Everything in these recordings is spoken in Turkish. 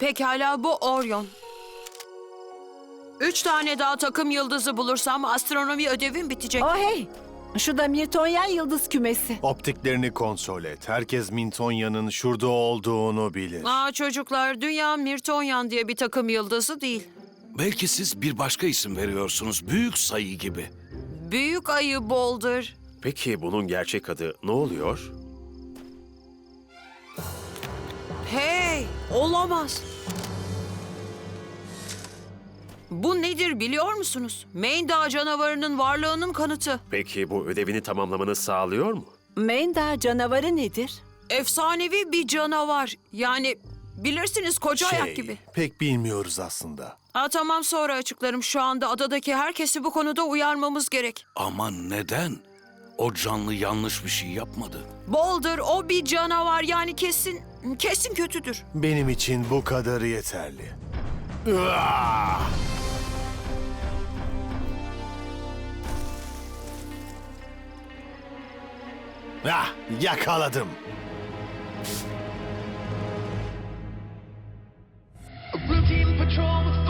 Pekala bu Orion. Üç tane daha takım yıldızı bulursam astronomi ödevim bitecek. Oh hey! Şu da Mirtonyen yıldız kümesi. Optiklerini kontrol et. Herkes Mintonya'nın şurada olduğunu bilir. Aa çocuklar, dünya Mirtonyan diye bir takım yıldızı değil. Belki siz bir başka isim veriyorsunuz. Büyük sayı gibi. Büyük ayı Boulder. Peki bunun gerçek adı ne oluyor? Hey, olamaz. Bu nedir biliyor musunuz? Maine Dağı canavarının varlığının kanıtı. Peki bu ödevini tamamlamanı sağlıyor mu? Mendar canavarı nedir? Efsanevi bir canavar. Yani bilirsiniz koca Şey, ayak gibi. pek bilmiyoruz aslında. Ha, tamam sonra açıklarım. Şu anda adadaki herkesi bu konuda uyarmamız gerek. Ama neden? O canlı yanlış bir şey yapmadı. Boulder o bir canavar yani kesin kesin kötüdür. Benim için bu kadarı yeterli. Uaa! Ah, yakaladım. A routine patrol with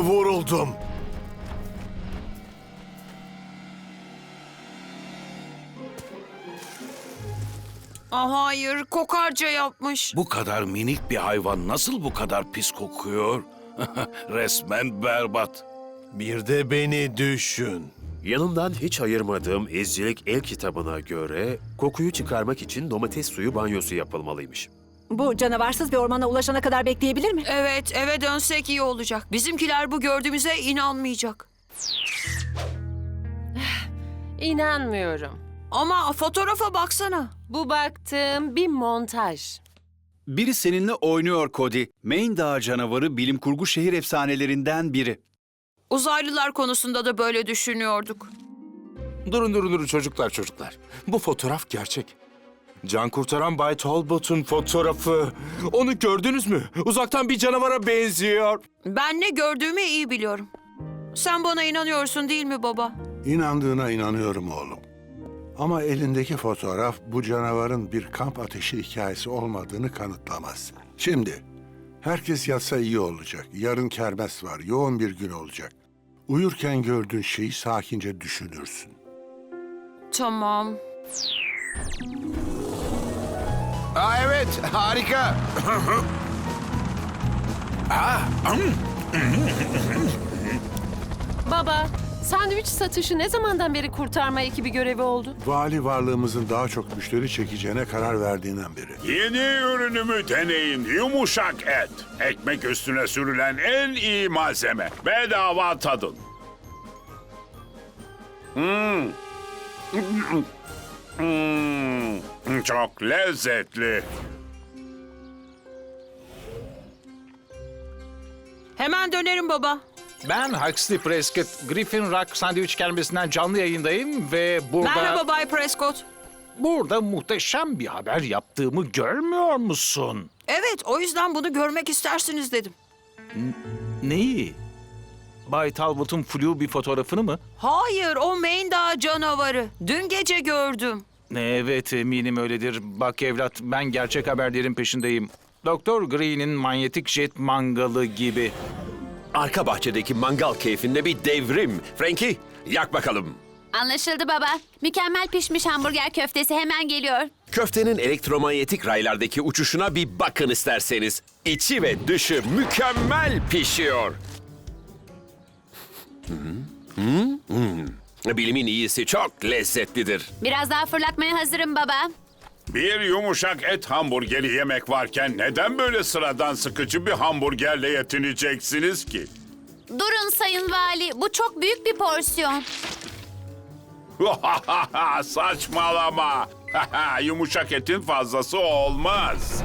vuruldum. Aa, hayır kokarca yapmış. Bu kadar minik bir hayvan nasıl bu kadar pis kokuyor? Resmen berbat. Bir de beni düşün. Yanımdan hiç ayırmadığım izcilik el kitabına göre kokuyu çıkarmak için domates suyu banyosu yapılmalıymış. Bu canavarsız bir ormana ulaşana kadar bekleyebilir mi? Evet eve dönsek iyi olacak. Bizimkiler bu gördüğümüze inanmayacak. İnanmıyorum. Ama fotoğrafa baksana. Bu baktığım bir montaj. Biri seninle oynuyor Cody. Maine Dağı canavarı bilim kurgu şehir efsanelerinden biri. Uzaylılar konusunda da böyle düşünüyorduk. Durun durun durun çocuklar çocuklar. Bu fotoğraf gerçek. Can kurtaran Bay Talbot'un fotoğrafı. Onu gördünüz mü? Uzaktan bir canavara benziyor. Ben ne gördüğümü iyi biliyorum. Sen bana inanıyorsun değil mi baba? İnandığına inanıyorum oğlum. Ama elindeki fotoğraf bu canavarın bir kamp ateşi hikayesi olmadığını kanıtlamaz. Şimdi herkes yatsa iyi olacak. Yarın kermes var. Yoğun bir gün olacak. Uyurken gördüğün şeyi sakince düşünürsün. Tamam. Aa evet harika. Baba, sandviç satışı ne zamandan beri kurtarma ekibi görevi oldu? Vali varlığımızın daha çok müşteri çekeceğine karar verdiğinden beri. Yeni ürünümü deneyin. Yumuşak et. Ekmek üstüne sürülen en iyi malzeme. Bedava tadın. Hmm. Hmm. Çok lezzetli. Hemen dönerim baba. Ben Huxley Prescott, Griffin Rock sandviç kermesinden canlı yayındayım ve burada... Merhaba Bay Prescott. Burada muhteşem bir haber yaptığımı görmüyor musun? Evet o yüzden bunu görmek istersiniz dedim. Neyi? Bay Talbot'un flu bir fotoğrafını mı? Hayır o Maine Dağı canavarı. Dün gece gördüm. Evet eminim öyledir. Bak evlat ben gerçek haberlerin peşindeyim. Doktor Green'in manyetik jet mangalı gibi. Arka bahçedeki mangal keyfinde bir devrim. Frankie, yak bakalım. Anlaşıldı baba. Mükemmel pişmiş hamburger köftesi hemen geliyor. Köftenin elektromanyetik raylardaki uçuşuna bir bakın isterseniz. İçi ve dışı mükemmel pişiyor. Hı hı, hı. Bilimin iyisi çok lezzetlidir. Biraz daha fırlatmaya hazırım baba. Bir yumuşak et hamburgeri yemek varken neden böyle sıradan sıkıcı bir hamburgerle yetineceksiniz ki? Durun sayın vali. Bu çok büyük bir porsiyon. Saçmalama. Yumuşak etin fazlası olmaz.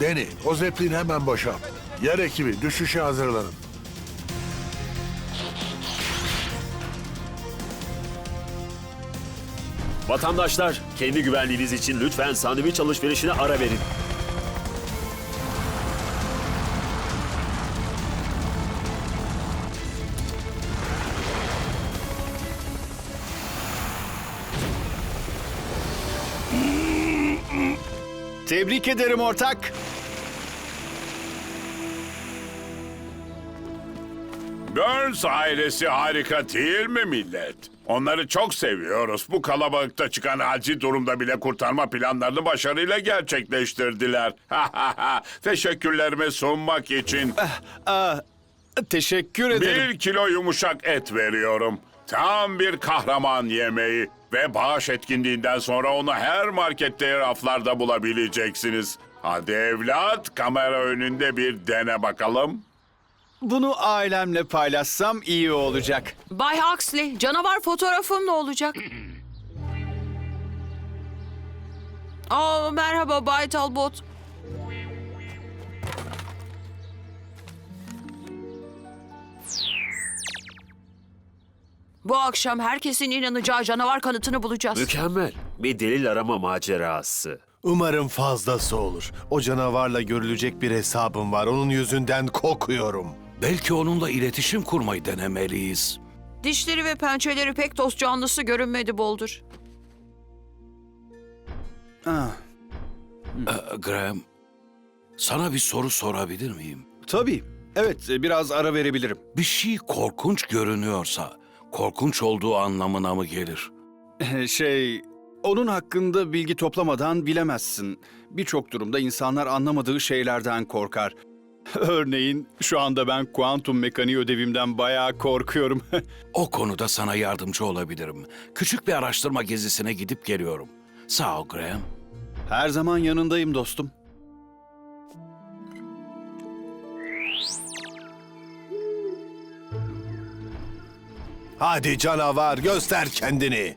Deni, o zeplini hemen boşalt. Yer ekibi, düşüşe hazırlanın. Vatandaşlar, kendi güvenliğiniz için lütfen sandviç alışverişine ara verin. Tebrik ederim ortak. Burns ailesi harika değil mi millet? Onları çok seviyoruz. Bu kalabalıkta çıkan acil durumda bile kurtarma planlarını başarıyla gerçekleştirdiler. Teşekkürlerimi sunmak için Aa, teşekkür ederim. bir kilo yumuşak et veriyorum. Tam bir kahraman yemeği. Ve bağış etkinliğinden sonra onu her markette raflarda bulabileceksiniz. Hadi evlat, kamera önünde bir dene bakalım. Bunu ailemle paylaşsam iyi olacak. Bay Huxley, canavar fotoğrafım ne olacak? Aa, merhaba Bay Talbot. Bu akşam herkesin inanacağı canavar kanıtını bulacağız. Mükemmel. Bir delil arama macerası. Umarım fazlası olur. O canavarla görülecek bir hesabım var. Onun yüzünden kokuyorum. Belki onunla iletişim kurmayı denemeliyiz. Dişleri ve pençeleri pek dost canlısı görünmedi Boldur. Ah, Ee, Graham, sana bir soru sorabilir miyim? tabii. Evet, biraz ara verebilirim. Bir şey korkunç görünüyorsa, korkunç olduğu anlamına mı gelir? Şey, onun hakkında bilgi toplamadan bilemezsin. Birçok durumda insanlar anlamadığı şeylerden korkar. Örneğin şu anda ben kuantum mekaniği ödevimden bayağı korkuyorum. O konuda sana yardımcı olabilirim. Küçük bir araştırma gezisine gidip geliyorum. Sağ ol Graham. Her zaman yanındayım dostum. Hadi canavar göster kendini.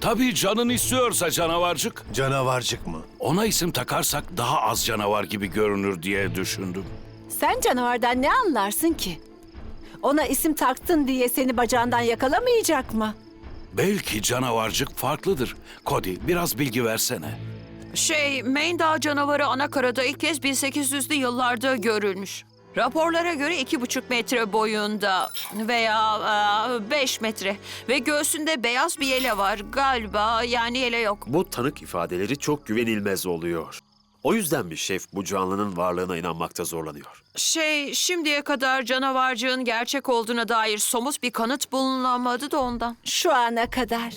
Tabii canın istiyorsa canavarcık. Canavarcık mı? Ona isim takarsak daha az canavar gibi görünür diye düşündüm. Sen canavardan ne anlarsın ki? Ona isim taktın diye seni bacağından yakalamayacak mı? Belki canavarcık farklıdır. Cody biraz bilgi versene. Şey, Maine Dağı canavarı anakarada ilk kez 1800'lü yıllarda görülmüş. Raporlara göre iki buçuk metre boyunda veya e, beş metre ve göğsünde beyaz bir yele var galiba yani yele yok. Bu tanık ifadeleri çok güvenilmez oluyor. O yüzden bir şef bu canlının varlığına inanmakta zorlanıyor. Şey, şimdiye kadar canavarcığın gerçek olduğuna dair somut bir kanıt bulunamadı da ondan. Şu ana kadar.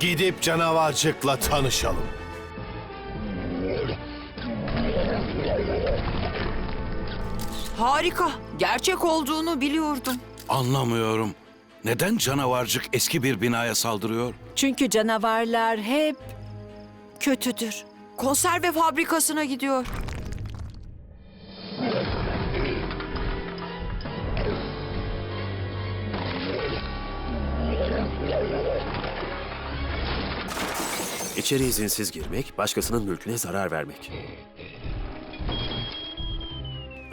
Gidip canavarcıkla tanışalım. Harika, gerçek olduğunu biliyordum. Anlamıyorum. Neden canavarcık eski bir binaya saldırıyor? Çünkü canavarlar hep kötüdür. Konserve fabrikasına gidiyor. İçeri izinsiz girmek, başkasının mülküne zarar vermek.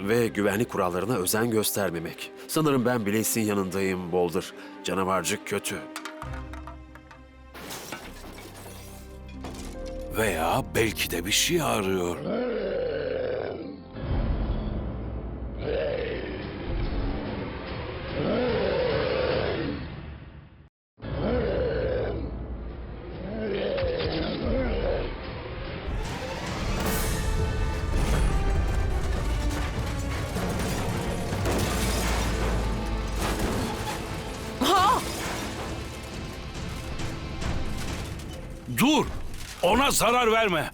Ve güvenlik kurallarına özen göstermemek. Sanırım ben Blaze'in yanındayım Boulder. Canavarcık kötü. Veya belki de bir şey arıyor. Dur! Ona zarar verme.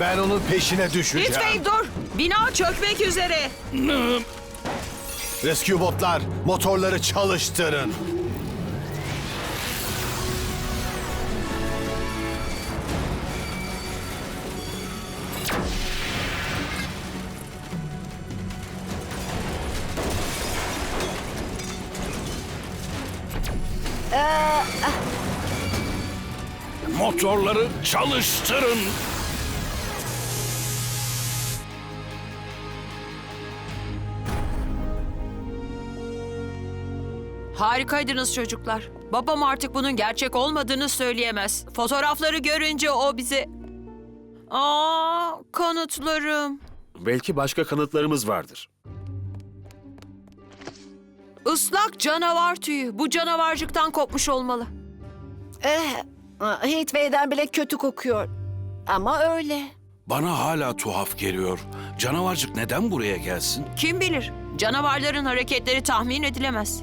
Ben onun peşine düşeceğim. Heatwave dur! Bina çökmek üzere. Rescue botlar, motorları çalıştırın. Motorları çalıştırın. Harikaydınız çocuklar. Babam artık bunun gerçek olmadığını söyleyemez. Fotoğrafları görünce o bize... Aa, kanıtlarım. Belki başka kanıtlarımız vardır. Islak canavar tüyü. Bu canavarcıktan kopmuş olmalı. Eh, Heatwave'den bile kötü kokuyor. Ama öyle. Bana hala tuhaf geliyor. Canavarcık neden buraya gelsin? Kim bilir? Canavarların hareketleri tahmin edilemez.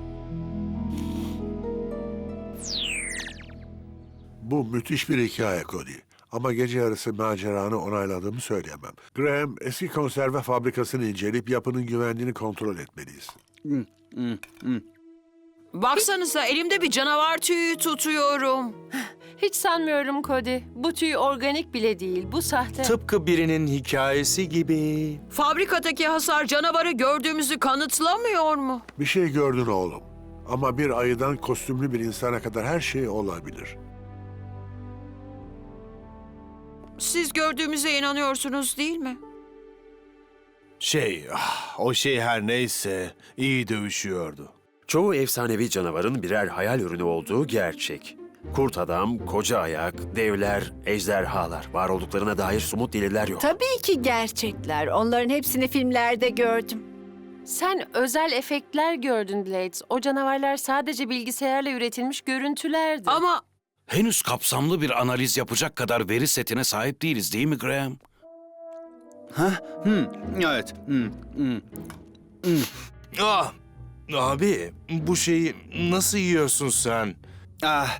Bu müthiş bir hikaye Cody. Ama gece yarısı maceranı onayladığımı söyleyemem. Graham, eski konserve fabrikasını inceleyip yapının güvenliğini kontrol etmeliyiz. Baksanıza elimde bir canavar tüyü tutuyorum. Hiç sanmıyorum Cody. Bu tüy organik bile değil. Bu sahte. Tıpkı birinin hikayesi gibi. Fabrikadaki hasar canavarı gördüğümüzü kanıtlamıyor mu? Bir şey gördün oğlum. Ama bir ayıdan kostümlü bir insana kadar her şey olabilir. Siz gördüğümüze inanıyorsunuz değil mi? Şey, ah, o şey her neyse iyi dövüşüyordu. Çoğu efsanevi canavarın birer hayal ürünü olduğu gerçek. Kurt adam, koca ayak, devler, ejderhalar. Var olduklarına dair somut deliller yok. Tabii ki gerçekler. Onların hepsini filmlerde gördüm. Sen özel efektler gördün Blades. O canavarlar sadece bilgisayarla üretilmiş görüntülerdi. Ama Henüz kapsamlı bir analiz yapacak kadar veri setine sahip değiliz değil mi Graham? Ha? Hmm, evet. Hmm, hmm. Ah, abi bu şeyi nasıl yiyorsun sen? Ah,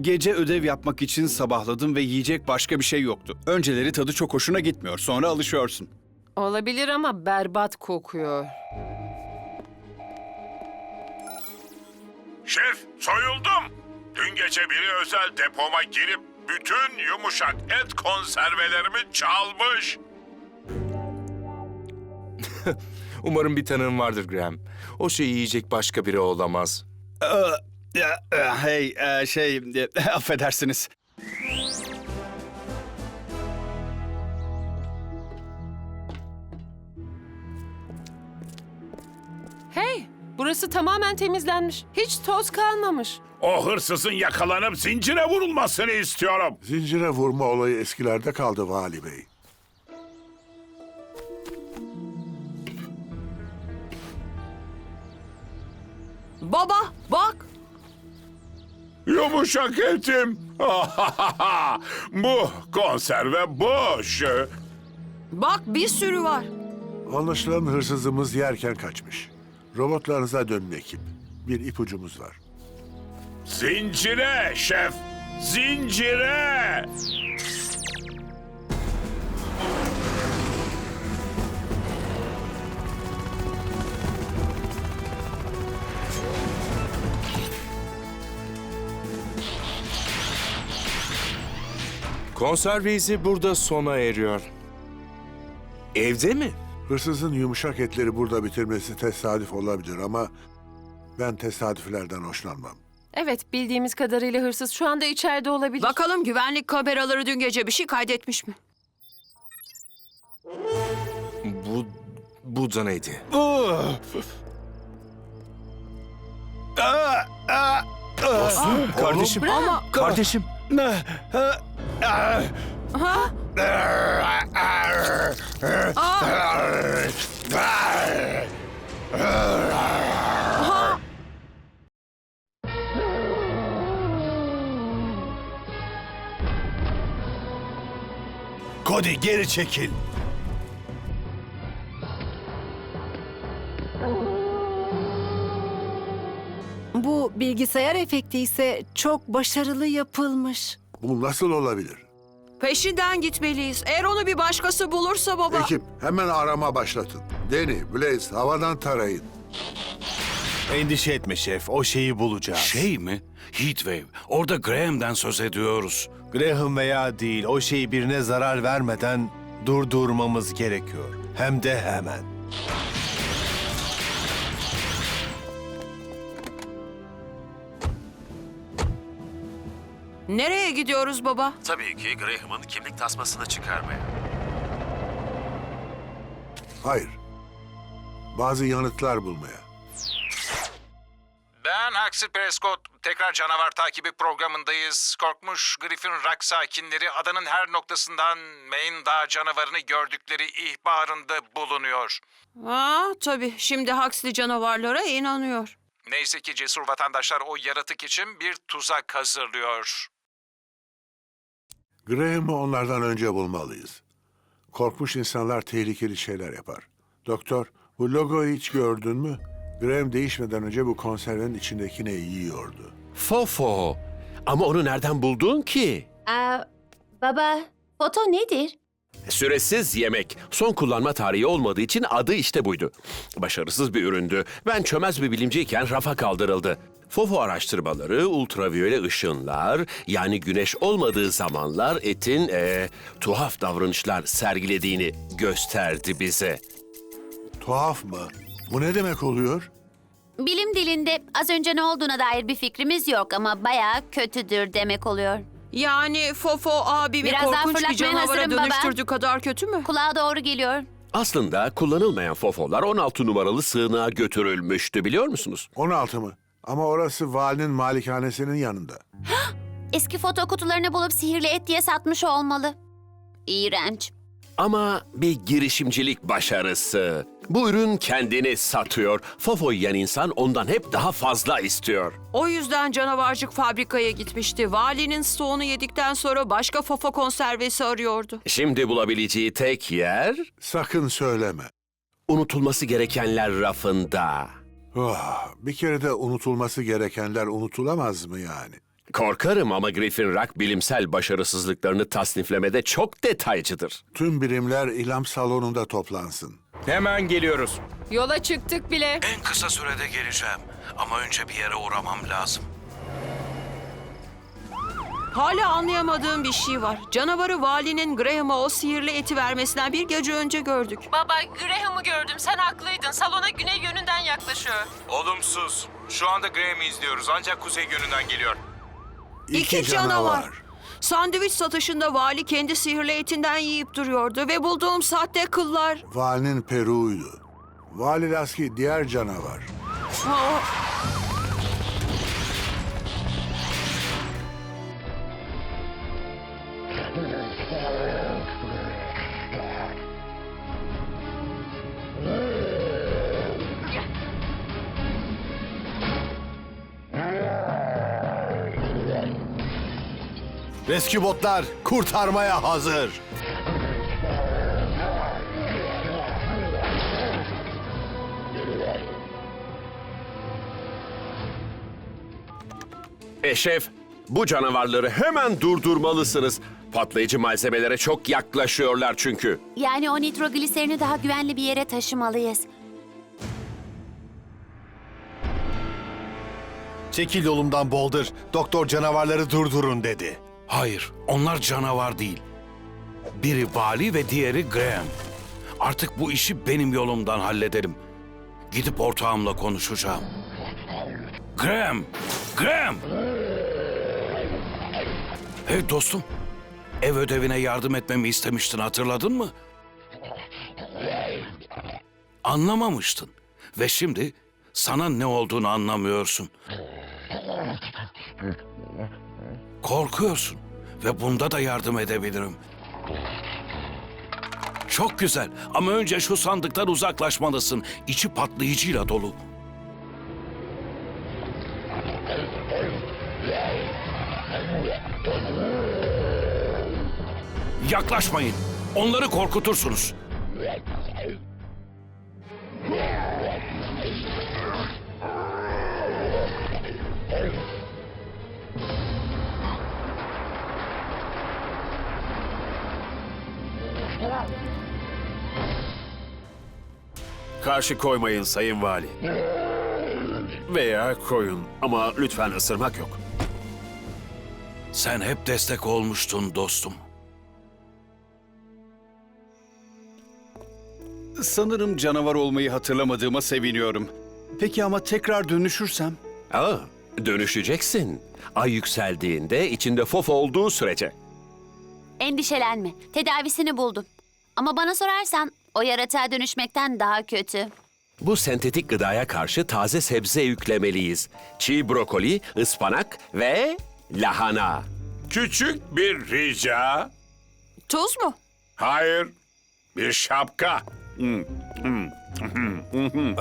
gece ödev yapmak için sabahladım ve yiyecek başka bir şey yoktu. Önceleri tadı çok hoşuna gitmiyor, sonra alışıyorsun. Olabilir ama berbat kokuyor. Şef, soyuldum. Dün gece biri özel depoma girip bütün yumuşak et konservelerimi çalmış. Umarım bir tanığın vardır Graham. O şeyi yiyecek başka biri olamaz. Ee, e, Hey, e, şey, e, affedersiniz. Hey, burası tamamen temizlenmiş. Hiç toz kalmamış. O hırsızın yakalanıp zincire vurulmasını istiyorum. Zincire vurma olayı eskilerde kaldı Vali Bey. Yumuşak etim. Bu konserve boş. Bak bir sürü var. Anlaşılan hırsızımız yerken kaçmış. Robotlarınıza dönün ekip. Bir ipucumuz var. Zincire şef. Zincire. Konserve izi burada sona eriyor. Evde mi? Hırsızın yumuşak etleri burada bitirmesi tesadüf olabilir ama ben tesadüflerden hoşlanmam. Evet, bildiğimiz kadarıyla hırsız şu anda içeride olabilir. Bakalım güvenlik kameraları dün gece bir şey kaydetmiş mi? Bu, bu da neydi? Dostum, kardeşim. Ama Kardeşim. ah. Ha? Ha? Cody geri çekil. Bu bilgisayar efekti ise çok başarılı yapılmış. Bu nasıl olabilir? Peşinden gitmeliyiz. Eğer onu bir başkası bulursa baba... Ekip hemen arama başlatın. Danny, Blaze havadan tarayın. Endişe etme şef. O şeyi bulacağız. Şey mi? Heatwave. Orada Graham'den söz ediyoruz. Graham veya değil o şeyi birine zarar vermeden durdurmamız gerekiyor. Hem de hemen. Nereye gidiyoruz baba? Tabii ki Graham'ın kimlik tasmasını çıkarmaya. Hayır. Bazı yanıtlar bulmaya. Ben Axel Prescott. Tekrar canavar takibi programındayız. Korkmuş Griffin Rock sakinleri adanın her noktasından Maine Dağı canavarını gördükleri ihbarında bulunuyor. Aa, tabii. Şimdi Huxley canavarlara inanıyor. Neyse ki cesur vatandaşlar o yaratık için bir tuzak hazırlıyor. Graham'ı onlardan önce bulmalıyız. Korkmuş insanlar tehlikeli şeyler yapar. Doktor, bu logoyu hiç gördün mü? Graham değişmeden önce bu konservenin içindekini yiyordu. Fofo. Ama onu nereden buldun ki? Aa, baba, foto nedir? Süresiz yemek. Son kullanma tarihi olmadığı için adı işte buydu. Başarısız bir üründü. Ben çömez bir bilimciyken rafa kaldırıldı. Fofo araştırmaları ultraviyole ışınlar yani güneş olmadığı zamanlar etin eee, tuhaf davranışlar sergilediğini gösterdi bize. Tuhaf mı? Bu ne demek oluyor? Bilim dilinde az önce ne olduğuna dair bir fikrimiz yok ama bayağı kötüdür demek oluyor. Yani Fofo abimi Biraz daha korkunç bir fırlatmaya canavara hazırım baba. dönüştürdüğü kadar kötü mü? Kulağa doğru geliyor. Aslında kullanılmayan fofolar 16 numaralı sığınağa götürülmüştü biliyor musunuz? 16 mı? Ama orası valinin malikanesinin yanında. Eski foto kutularını bulup sihirli et diye satmış olmalı. İğrenç. Ama bir girişimcilik başarısı. Bu ürün kendini satıyor. Fofo yiyen insan ondan hep daha fazla istiyor. O yüzden canavarcık fabrikaya gitmişti. Valinin stoğunu yedikten sonra başka Fofo konservesi arıyordu. Şimdi bulabileceği tek yer Sakın söyleme. unutulması gerekenler rafında. Oh, bir kere de unutulması gerekenler unutulamaz mı yani? Korkarım ama Griffin Rock bilimsel başarısızlıklarını tasniflemede çok detaycıdır. Tüm birimler ilam salonunda toplansın. Hemen geliyoruz. Yola çıktık bile. En kısa sürede geleceğim. Ama önce bir yere uğramam lazım. Hala anlayamadığım bir şey var. Canavarı valinin Graham'a o sihirli eti vermesinden bir gece önce gördük. Baba, Graham'ı gördüm. Sen haklıydın. Salona güney yönünden yaklaşıyor. Olumsuz. Şu anda Graham'ı izliyoruz ancak kuzey yönünden geliyor. İki, canavar. Sandviç satışında vali kendi sihirli etinden yiyip duruyordu ve bulduğum sahte kıllar... Valinin peruğuydu. Vali Laski diğer canavar. Aa, Rescue botlar kurtarmaya hazır. E şef, bu canavarları hemen durdurmalısınız. Patlayıcı malzemelere çok yaklaşıyorlar çünkü. Yani o nitrogliserini daha güvenli bir yere taşımalıyız. Çekil yolumdan Boulder. Doktor canavarları durdurun dedi. Hayır, onlar canavar değil. Biri vali ve diğeri Graham. Artık bu işi benim yolumdan halledelim. Gidip ortağımla konuşacağım. Graham! Graham! Hey dostum, ev ödevine yardım etmemi istemiştin hatırladın mı? Anlamamıştın. Ve şimdi sana ne olduğunu anlamıyorsun. Korkuyorsun ve bunda da yardım edebilirim. Çok güzel ama önce şu sandıktan uzaklaşmalısın. İçi patlayıcıyla dolu. Yaklaşmayın. Onları korkutursunuz. Karşı koymayın Sayın Vali. Veya koyun ama lütfen ısırmak yok. Sen hep destek olmuştun dostum. Sanırım canavar olmayı hatırlamadığıma seviniyorum. Peki ama tekrar dönüşürsem? Aa, dönüşeceksin. Ay yükseldiğinde içinde fof olduğu sürece. Endişelenme. Tedavisini buldum. Ama bana sorarsan o yaratığa dönüşmekten daha kötü. Bu sentetik gıdaya karşı taze sebze yüklemeliyiz. Çiğ brokoli, ıspanak ve lahana. Küçük bir rica. Tuz mu? Hayır. Bir şapka. Hmm, hmm.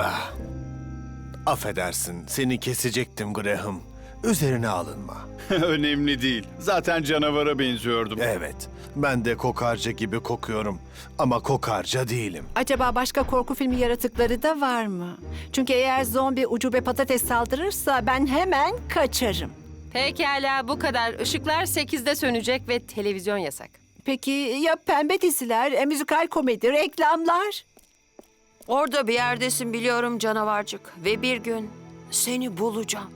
Affedersin, seni kesecektim Graham. Üzerine alınma. Önemli değil. Zaten canavara benziyordum. Evet, ben de kokarca gibi kokuyorum. Ama kokarca değilim. Acaba başka korku filmi yaratıkları da var mı? Çünkü eğer zombi ucube patates saldırırsa ben hemen kaçarım. Pekala bu kadar. Işıklar 8'de sönecek ve televizyon yasak. Peki ya pembe diziler, e, müzikal komedi, reklamlar? Orada bir yerdesin biliyorum canavarcık. Ve bir gün seni bulacağım.